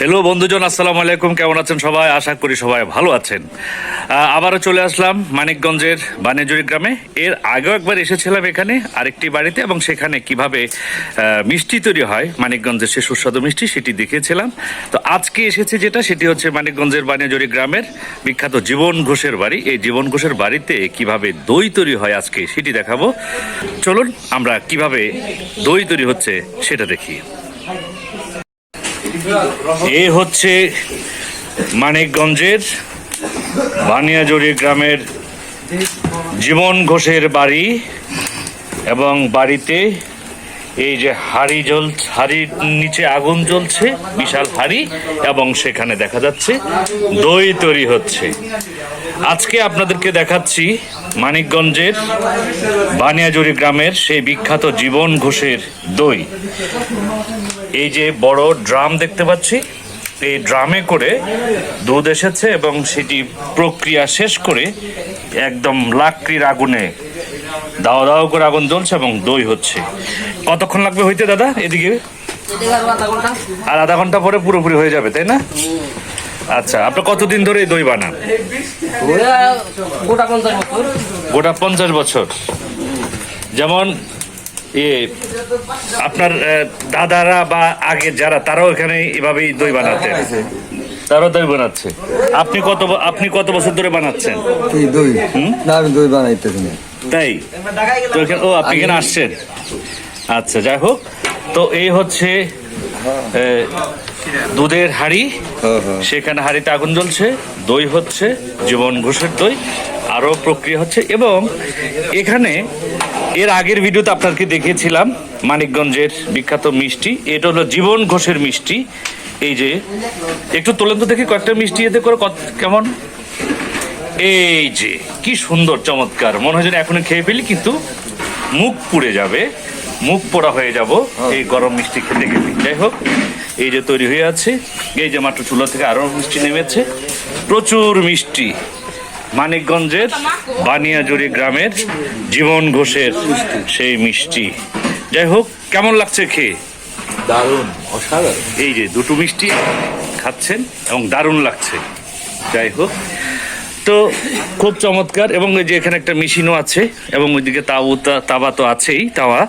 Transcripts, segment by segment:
Hello বন্ধুজন, আসসালামু আলাইকুম। কেমন আছেন সবাই? আশা করি সবাই ভালো আছেন। আবারও চলে আসলাম মানিকগঞ্জের বানেজুরি গ্রামে। এর আগেও একবার এসেছিলাম এখানে, আরেকটি বাড়িতে, এবং সেখানে কীভাবে মিষ্টি তৈরি হয়, মানিকগঞ্জের সে সুস্বাদু মিষ্টি, সেটি দেখিয়েছিলাম তো আজকে এসেছে যেটা, সেটি হচ্ছে মানিকগঞ্জের বানেজুরি গ্রামের বিখ্যাত জীবন ঘোষের বাড়ি। এই জীবন ঘোষের বাড়িতে কীভাবে দই তৈরি হয় আজকে, সেটি দেখাবো। চলুন, আমরা কীভাবে দই তৈরি হচ্ছে, সেটা দেখি। এ হচ্ছে মানিকগঞ্জের বানিয়াজড়ি গ্রামের জীবন ঘোষের বাড়ি এবং বাড়িতে এই যে হাড়ি জল, হাড়ির নিচে আগুন জ্বলছে, বিশাল হাড়ি, এবং সেখানে দেখা যাচ্ছে দই তৈরি হচ্ছে। আজকে আপনাদেরকে দেখাচ্ছি মানিকগঞ্জের বানিয়াজুরি গ্রামের সেই বিখ্যাত জীবন ঘোষের দই। এই যে বড় ড্রাম দেখতে পাচ্ছি, এই ড্রামে করে দুধ এসেছে এবং সেটি প্রক্রিয়া শেষ করে একদম লাকড়ির আগুনে দাও দাও করে আগুন জ্বলছে এবং দই হচ্ছে। কতক্ষণ লাগবে হইতে দাদা এদিকে? আর আধা ঘণ্টা পরে পুরোপুরি হয়ে যাবে তাই না? আচ্ছা আপনি কতদিন ধরে এই দই বানান? গোটা পঞ্চাশ বছর। যেমন এ আপনার দাদারা বা আগে যারা তারাও এখানে এভাবেই দই বানাতেন। তারাও দই বানাচ্ছে। আপনি কত আপনি কত বছর ধরে বানাচ্ছেন? দই। না আমি দই বানাইতেছি না। তাই? তো এখানে ও আপনি এখানে আসছেন। আচ্ছা যাই হোক। তো এই হচ্ছে দুধের হাড়ি। হ্যাঁ, হ্যাঁ। সেখানে হাড়িতে আগুন জ্বলছে দই হচ্ছে জীবন ঘোষের দই আরও প্রক্রিয়া হচ্ছে এবং এখানে এর আগের ভিডিওতে আপনাকে দেখিয়েছিলাম মানিকগঞ্জের বিখ্যাত মিষ্টি। এটা হলো জীবন ঘোষের মিষ্টি। এই যে একটু তোলেন তো দেখি কয়েকটা মিষ্টি এতে করে কেমন? এই যে কি সুন্দর চমৎকার। মনে হয় যেন এখনই খেয়ে ফেলি কিন্তু মুখ পুড়ে যাবে। মুখ পোড়া হয়ে যাব এই গরম মিষ্টি খেতে গেলে। যাই হোক এই যে তৈরি হয়ে আছে এই যে মাত্র চুলা থেকে আরও মিষ্টি নেমেছে। প্রচুর মিষ্টি। মানিকগঞ্জের বানিয়াজুরি গ্রামের জীবন ঘোষের সেই মিষ্টি। যাই হোক কেমন লাগছে খেয়ে? দারুণ অসাধারণ। এই যে দুটো মিষ্টি খাচ্ছেন এবং দারুণ লাগছে। যাই হোক তো খুব চমৎকার, এবং ওই যে এখানে একটা মেশিনও আছে, এবং ওইদিকে তাও তা- তাওয়া তো আছেই, তাওয়া।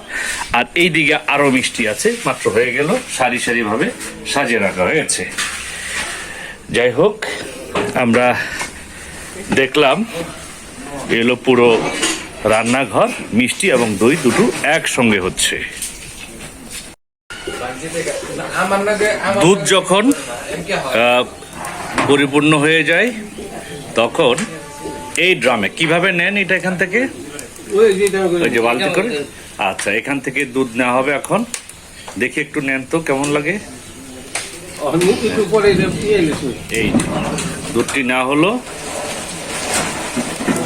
আর এই দিকে আরও মিষ্টি আছে, মাত্র হয়ে গেল, সারি সারি ভাবে সাজিয়ে রাখা হয়েছে। যাই হোক, আমরা দেখলাম এলো পুরো রান্নাঘর, মিষ্টি এবং দই দুটো একসঙ্গে হচ্ছে। দুধ যখন পরিপূর্ণ হয়ে যায় তখন এই ড্রামে কীভাবে নেন এটা এখান থেকে? ওই যে বালতি করে? আচ্ছা এখান থেকে দুধ নেওয়া হবে এখন। দেখি একটু নেন তো কেমন লাগে? এই দুধটি নেওয়া হলো।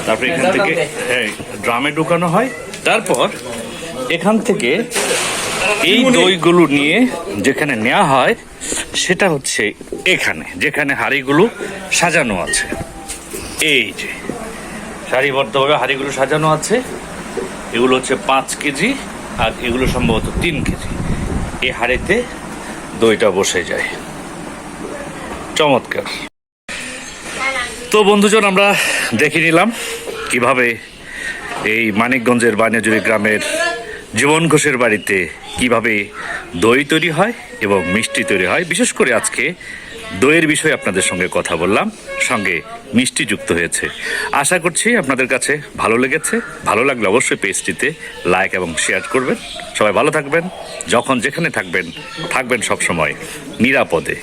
তারপর এখান থেকে হ্যাঁ ড্রামে ঢুকানো হয়। তারপর এখান থেকে এই দইগুলো নিয়ে যেখানে নেওয়া হয় সেটা হচ্ছে এখানে যেখানে হাঁড়িগুলো সাজানো আছে। এই যে, সারিবদ্ধভাবে হাঁড়িগুলো সাজানো আছে। এগুলো হচ্ছে পাঁচ কেজি আর এগুলো সম্ভবত তিন কেজি। এই হাঁড়িতে দইটা বসে যায়। চমৎকার। তো বন্ধুজন, আমরা দেখে নিলাম কীভাবে এই মানিকগঞ্জের বানিয়াজুরি গ্রামের জীবন ঘোষের বাড়িতে কীভাবে দই তৈরি হয় এবং মিষ্টি তৈরি হয়। বিশেষ করে আজকে দইয়ের বিষয়ে আপনাদের সঙ্গে কথা বললাম, সঙ্গে মিষ্টি যুক্ত হয়েছে। আশা করছি আপনাদের কাছে ভালো লেগেছে। ভালো লাগলে অবশ্যই পেজটিতে লাইক এবং শেয়ার করবেন। সবাই ভালো থাকবেন, যখন যেখানে থাকবেন থাকবেন সবসময় নিরাপদে।